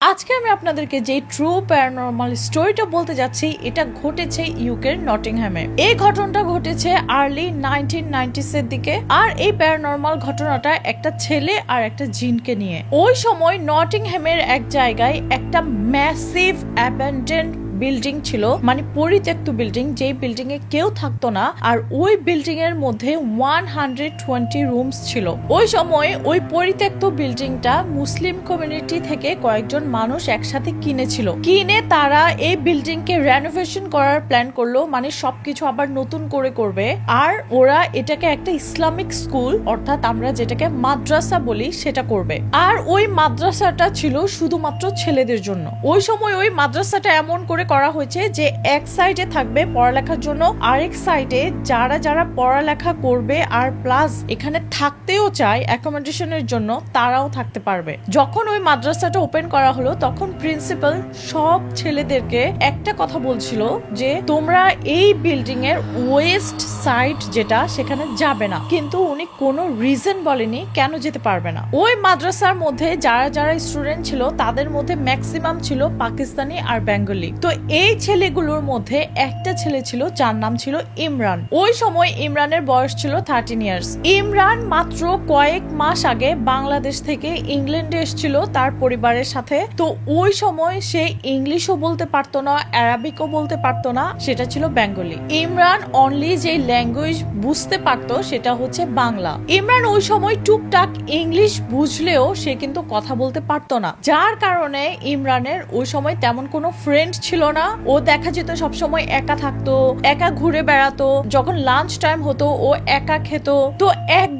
আজকে আমি আপনাদেরকে যে ট্রু প্যারানর্মাল স্টোরিটা বলতে যাচ্ছি, এটা ঘটেছে ইউকের নটিংহ্যামে এই ঘটনাটা ঘটেছে আর্লি নাইনটিন নাইনটিসের দিকে। আর এই প্যারানর্মাল ঘটনাটা একটা ছেলে আর একটা জিনকে নিয়ে। ওই সময় নটিংহ্যামের এক জায়গায় একটা ম্যাসিভ অ্যাবেন্ডেন্ট বিল্ডিং ছিল মানে পরিত্যক্ত বিল্ডিং যেই বিল্ডিং এ কেউ থাকতো না, আর ওই বিল্ডিং এর মধ্যে ওয়ান হান্ড্রেড টোয়েন্টি রুমস ছিল। ওই সময় ওই পরিত্যক্ত বিল্ডিংটা মুসলিম কমিউনিটি থেকে কয়েকজন মানুষ একসাথে কিনেছিল। কিনে তারা এই বিল্ডিং কে রেনোভেশন করার প্ল্যান করল মানে সবকিছু আবার নতুন করে করবে। আর ওরা এটাকে একটা ইসলামিক স্কুল অর্থাৎ আমরা যেটাকে মাদ্রাসা বলি, সেটা করবে। আর ওই মাদ্রাসাটা ছিল শুধুমাত্র ছেলেদের জন্য। ওই সময় ওই মাদ্রাসাটা এমন করে করা হয়েছে যে এক সাইডে থাকবে পড়ালেখার জন্য, আরেক সাইডে যারা যারা পড়ালেখা করবে আর প্লাস এখানে থাকতেও চায় অ্যাকোমোডেশনের জন্য, তারাও থাকতে পারবে। যখন ওই মাদ্রাসাটা ওপেন করা হলো, তখন প্রিন্সিপাল সব ছেলেদেরকে একটা কথা বলছিল যে, তোমরা এই বিল্ডিং এর ওয়েস্ট সাইড যেটা, সেখানে যাবে না। কিন্তু উনি কোনো রিজন বলেনি কেন যেতে পারবে না। ওই মাদ্রাসার মধ্যে যারা যারা স্টুডেন্ট ছিল, তাদের মধ্যে ম্যাক্সিমাম ছিল পাকিস্তানি আর বেঙ্গলি তো এই ছেলেগুলোর মধ্যে একটা ছেলে ছিল, যার নাম ছিল ইমরান। ওই সময় ইমরানের বয়স ছিল থার্টিন ইয়ার্স ইমরান মাত্র কয়েক মাস আগে বাংলাদেশ থেকে ইংল্যান্ডে এসেছিল তার পরিবারের সাথে। তো ওই সময় সে ইংলিশও বলতে পারতো না অ্যারাবিকও বলতে পারতো না, সেটা ছিল বেঙ্গলি। ইমরান অনলি যে ল্যাঙ্গুয়েজ বুঝতে পারতো, সেটা হচ্ছে বাংলা। ইমরান ওই সময় টুকটাক ইংলিশ বুঝলেও সে কিন্তু কথা বলতে পারতো না। যার কারণে ইমরানের ওই সময় তেমন কোনো ফ্রেন্ড ছিল না ও দেখা যেত সবসময় একা থাকতো, একা ঘুরে বেড়াতো, যখন লাঞ্চ টাইম হতো ও একা খেত। তো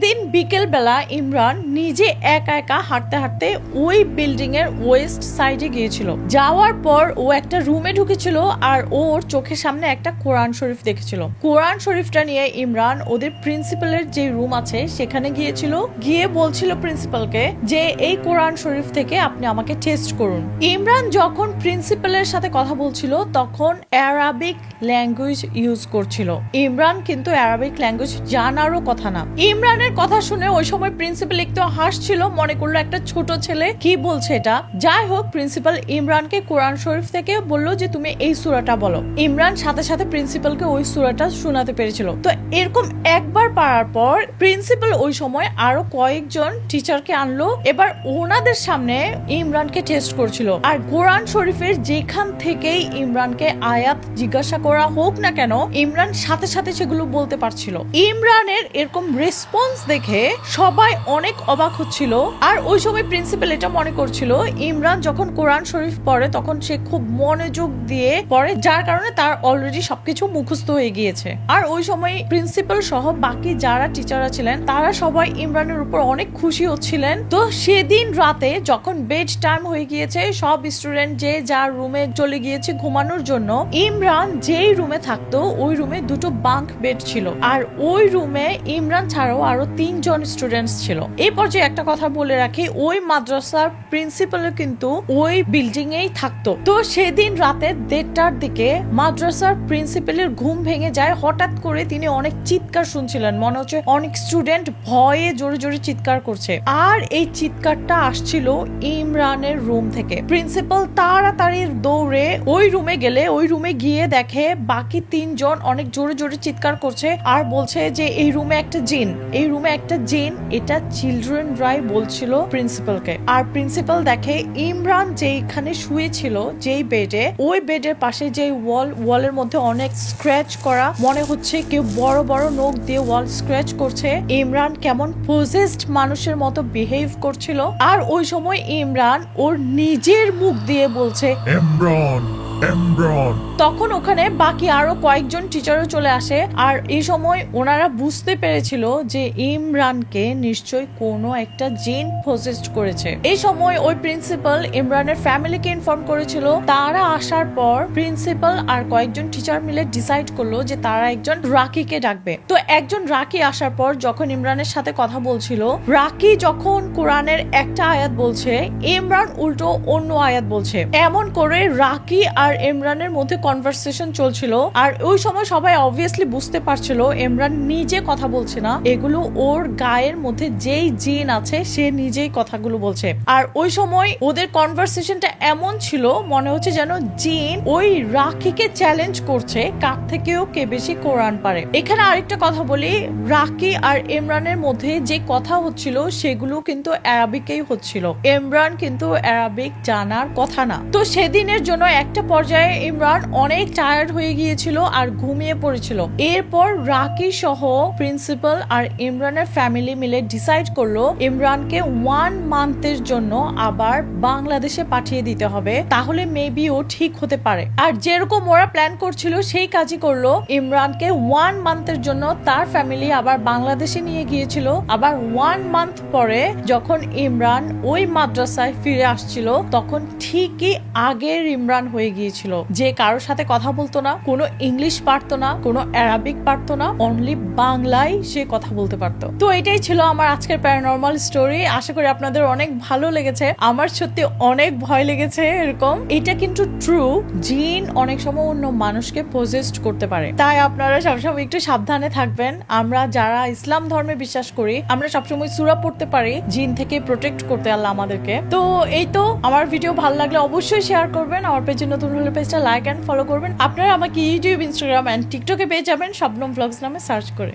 একদিন বিকেল বেলা ইমরান নিজে একা একা হাঁটতে হাঁটতে ওই বিল্ডিং এর ওয়েস্ট সাইডে গিয়েছিল। যাওয়ার পর ও একটা রুমে ঢুকেছিল আর ওর চোখের সামনে একটা কোরআন শরীফ দেখেছিল। কোরআন শরীফটা নিয়ে ইমরান ওদের প্রিন্সিপালের যে রুম আছে সেখানে গিয়েছিল। গিয়ে বলছিল প্রিন্সিপালকে যে, এই কোরআন শরীফ থেকে আপনি আমাকে টেস্ট করুন। ইমরান যখন প্রিন্সিপালের সাথে কথা বলছিল তখন অ্যারাবিক ল্যাঙ্গুয়েজ ইউজ করছিল। ইমরান কিন্তু অ্যারাবিক ল্যাঙ্গুয়েজ জানারও কথা না। ইমরানের কথা শুনে ওই সময় প্রিন্সিপাল একটু হাসছিল, মনে করল একটা ছোট ছেলে। কি বলছে এটা? যাই হোক প্রিন্সিপাল ইমরানকে কোরআন শরীফ থেকে বলল যে, তুমি এই সুরাটা বলো। ইমরান সাথে সাথে প্রিন্সিপালকে ওই সুরাটা শোনাতে পেরেছিল। তো এরকম একবার পারার পর প্রিন্সিপাল ওই সময় আরও কয়েকজন টিচারকে আনলো। এবার ওনাদের সামনে ইমরানকে টেস্ট করছিল। আর কোরআন শরীফের যেখান থেকেই ইমরানকে আয়াত জিজ্ঞাসা করা হোক না কেন, ইমরান সাথে সাথে সেগুলো বলতে পারছিল। ইমরানের এরকম রেসপন্স দেখে সবাই অনেক অবাক হচ্ছিল। আর ওই সময় প্রিন্সিপাল এটা মনে করছিল, ইমরান যখন কোরআন শরীফ পড়ে তখন সে খুব মনোযোগ দিয়ে পড়ে, যার কারণে তার অলরেডি সবকিছু মুখস্থ হয়ে গিয়েছে। আর ওই সময় প্রিন্সিপাল সহ বাকি যারা টিচাররা ছিলেন, তারা সবাই ইমরানের উপর অনেক খুশি হচ্ছিলেন। তো সেদিন রাতে যখন বেড টাইম হয়ে গিয়েছে, সব স্টুডেন্ট যে যার রুমে চলে গিয়েছে ঘুমানোর জন্য, ইমরান যেই রুমে থাকতো, ওই রুমে দুটো বাঙ্ক বেড ছিল। আর ওই রুমে ইমরান ছাড়াও আরও তিনজন স্টুডেন্টস ছিল। এই পর্যায়ে একটা কথা বলে রাখি, ওই মাদ্রাসার প্রিন্সিপাল কিন্তু ওই বিল্ডিং এই থাকতো। তো সেদিন রাতে দেড়টার দিকে মাদ্রাসার প্রিন্সিপালের ঘুম ভেঙে যায়। হঠাৎ করে তিনি অনেক চিৎকার শুনছিলেন। মনে হচ্ছে অনেক স্টুডেন্ট ভয়ে জোরে জোরে চিৎকার করছে। আর এই চিৎকারটা আসছিল ইমরানের রুম থেকে। প্রিন্সিপাল তাড়াতাড়ি দৌড়ে ওই রুমে গেলে, ওই রুমে গিয়ে দেখে বাকি তিনজন অনেক জোরে জোরে চিৎকার করছে। আর বলছে যে, এই রুমে একটা জিন, এই রুমে একটা জেন, এটা চিলড্রেন রাই বলছিল প্রিন্সিপালকে। আর প্রিন্সিপাল দেখে, ইমরান যেইখানে শুয়েছিল যেই বেডে, ওই বেডের পাশে যে ওয়াল, ওয়ালের মধ্যে অনেক স্ক্র্যাচ করা, মনে হচ্ছে কেউ বড় বড় নখ দিয়ে ওয়াল স্ক্র্যাচ করছে। ইমরান কেমন পজেসড মানুষের মতো বিহেভ করছিল। আর ওই সময় ইমরান ওর নিজের মুখ দিয়ে বলছে এমব্রন এমব্রন তখন ওখানে বাকি আরও কয়েকজন টিচারও চলে আসে। আর এই সময় ওনারা বুঝতে পেরেছিল যে ইমরানকে নিশ্চয়ই কোনো একটা জিন পজেস্ট করেছে। এই সময় ওই প্রিন্সিপাল ইমরানের ফ্যামিলিকে ইনফর্ম করেছিল। তারা আসার পর প্রিন্সিপাল আর কয়েকজন টিচার মিলে ডিসাইড করল যে তারা একজন রাকিকে ডাকবে। তো একজন রাকি আসার পর যখন ইমরানের সাথে কথা বলছিল, রাকি যখন কোরআনের একটা আয়াত বলছে, ইমরান উল্টো অন্য আয়াত বলছে। এমন করে রাকি আর আর ইমরানের মধ্যে কনভারসেশন চলছিল। আর ওই সময় সবাই অবভিয়াসলি বুঝতে পারছিল, ইমরান নিজে কথা বলছে না। এগুলো ওর গায়ের মধ্যে যেই জিন আছে, সে নিজেই কথাগুলো বলছে। আর ওই সময় ওদের কনভারসেশনটা এমন ছিল, মনে হচ্ছে যেন জিন ওই রাখিকে চ্যালেঞ্জ করছে, কার থেকেও কে বেশি কোরআন পারে। এখানে আরেকটা কথা বলি, রাকি আর ইমরানের মধ্যে যে কথা হচ্ছিল, সেগুলো কিন্তু অ্যারাবিকেই হচ্ছিল। ইমরান কিন্তু অ্যারাবিক জানার কথা না। তো সেদিনের জন্য একটা পর্যায়ে ইমরান অনেক টায়ার্ড হয়ে গিয়েছিল আর ঘুমিয়ে পড়েছিল। এরপর রাকি সহ প্রিন্সিপাল আর ইমরানের ফ্যামিলি মিলে ডিসাইড করল, ইমরানকে ওয়ান মান্থের জন্য আবার বাংলাদেশে পাঠিয়ে দিতে হবে। তাহলে মেবি ও ঠিক হতে পারে। আর যেরকম ওরা প্ল্যান করছিল, সেই কাজই করল। ইমরানকে ওয়ান মান্থের জন্য তার ফ্যামিলি আবার বাংলাদেশে নিয়ে গিয়েছিল। আবার ওয়ান মান্থ পরে যখন ইমরান ওই মাদ্রাসায় ফিরে আসছিল, তখন ঠিকই আগের ইমরান হয়ে গিয়েছিল। যে কারোর সাথে কথা বলতো না, কোনো ইংলিশ পারতো না, কোনো অ্যারাবিক পারতো না অনলি বাংলায় সে কথা বলতে পারতো। তো এটাই ছিল আমার আজকের প্যারানর্মাল স্টোরি আশা করি আপনাদের অনেক ভালো লেগেছে। আমার সত্যি অনেক ভয় লেগেছে এরকম। এটা কিন্তু ট্রু জিন অনেক সময় অন্য মানুষকে পজেস্ট করতে পারে। তাই আপনারা সবসময় একটু সাবধানে থাকবেন। আমরা যারা ইসলাম ধর্মে বিশ্বাস করি, আমরা সবসময় সুরা পড়তে পারি জিন থেকে প্রোটেক্ট করতে আল্লাহ আমাদেরকে। তো এই তো, আমার ভিডিও ভালো লাগলে অবশ্যই শেয়ার করবেন। আমার পেজে নতুন হলে পেজটা লাইক অ্যান্ড ফলো করবেন। আপনারা আমাকে ইউটিউব ইনস্টাগ্রাম অ্যান্ড টিকটকে পেয়ে যাবেন। শবনম ব্লগস নামে সার্চ করে।